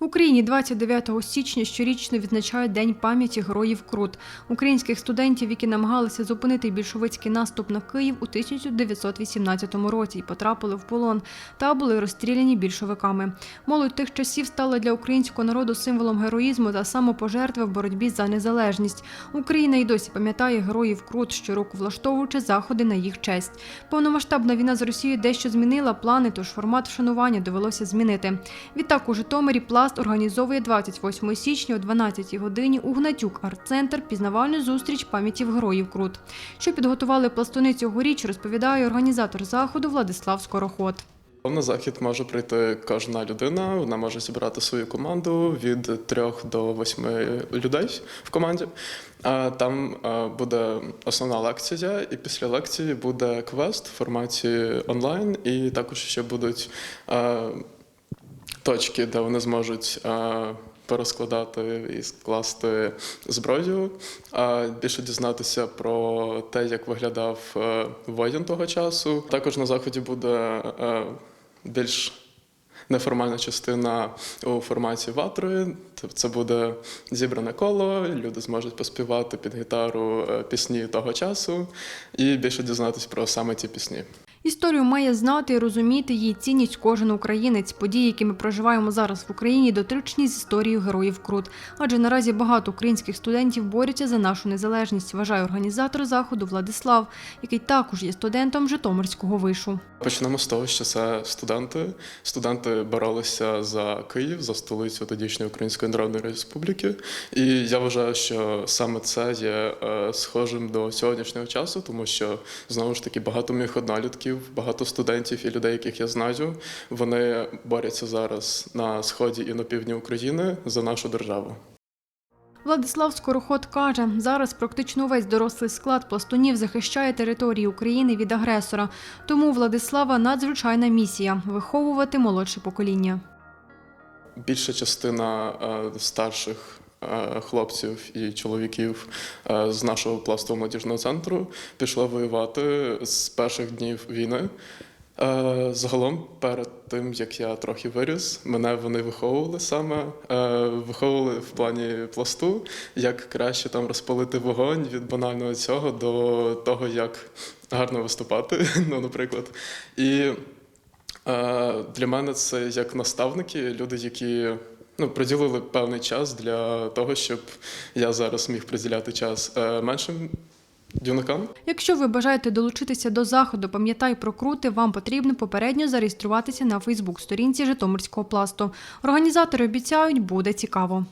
В Україні 29 січня щорічно відзначають День пам'яті героїв Крут, українських студентів, які намагалися зупинити більшовицький наступ на Київ у 1918 році і потрапили в полон та були розстріляні більшовиками. Молодь тих часів стала для українського народу символом героїзму та самопожертви в боротьбі за незалежність. Україна й досі пам'ятає героїв Крут, щороку влаштовуючи заходи на їх честь. Повномасштабна війна з Росією дещо змінила плани, тож формат вшанування довелося змінити. Відтак у Житомирі Пласт організовує 28 січня о 12 годині у Гнатюк арт-центр пізнавальну зустріч пам'ятів героїв Крут. Що підготували пластуни цьогоріч, розповідає організатор заходу Владислав Скороход. На захід може прийти кожна людина. Вона може зібрати свою команду від трьох до восьми людей в команді. А Там е, буде основна лекція, і після лекції буде квест в форматі онлайн, і також ще будуть е, точки, де вони зможуть. е, Перескладати і скласти зброю, а більше дізнатися про те, як виглядав е, воїн того часу. Також на заході буде е, більш неформальна частина у форматі ватри. Тобто Це буде зібране коло, люди зможуть поспівати під гітару пісні того часу і більше дізнатися про саме ті пісні. Історію має знати і розуміти її цінність кожен українець. Події, які ми проживаємо зараз в Україні, дотичні з історією героїв Крут. Адже наразі багато українських студентів борються за нашу незалежність, вважає організатор заходу Владислав, який також є студентом Житомирського вишу. Почнемо з того, що це студенти. Студенти боролися за Київ, за столицю тодішньої Української Народної Республіки. І я вважаю, що саме це є е, схожим до сьогоднішнього часу, тому що знову ж таки багато моїх однолітків, багато студентів і людей, яких я знаю, вони борються зараз на сході і на півдні України за нашу державу. Владислав Скороход каже, зараз практично увесь дорослий склад пластунів захищає території України від агресора. Тому у Владислава надзвичайна місія виховувати молодше покоління. Більша частина е, старших хлопців і чоловіків е, з нашого пластового молодіжного центру пішла воювати з перших днів війни. Е, Загалом, перед тим як я трохи виріс, мене вони виховували саме, е, виховували в плані пласту, як краще там розпалити вогонь від банального цього до того, як гарно виступати, ну, наприклад. І Е, Для мене це як наставники, люди, які ну, приділили певний час для того, щоб я зараз міг приділяти час е, меншим юнакам. Якщо ви бажаєте долучитися до заходу, пам'ятай про крути, вам потрібно попередньо зареєструватися на Фейсбук-сторінці Житомирського пласту. Організатори обіцяють, буде цікаво.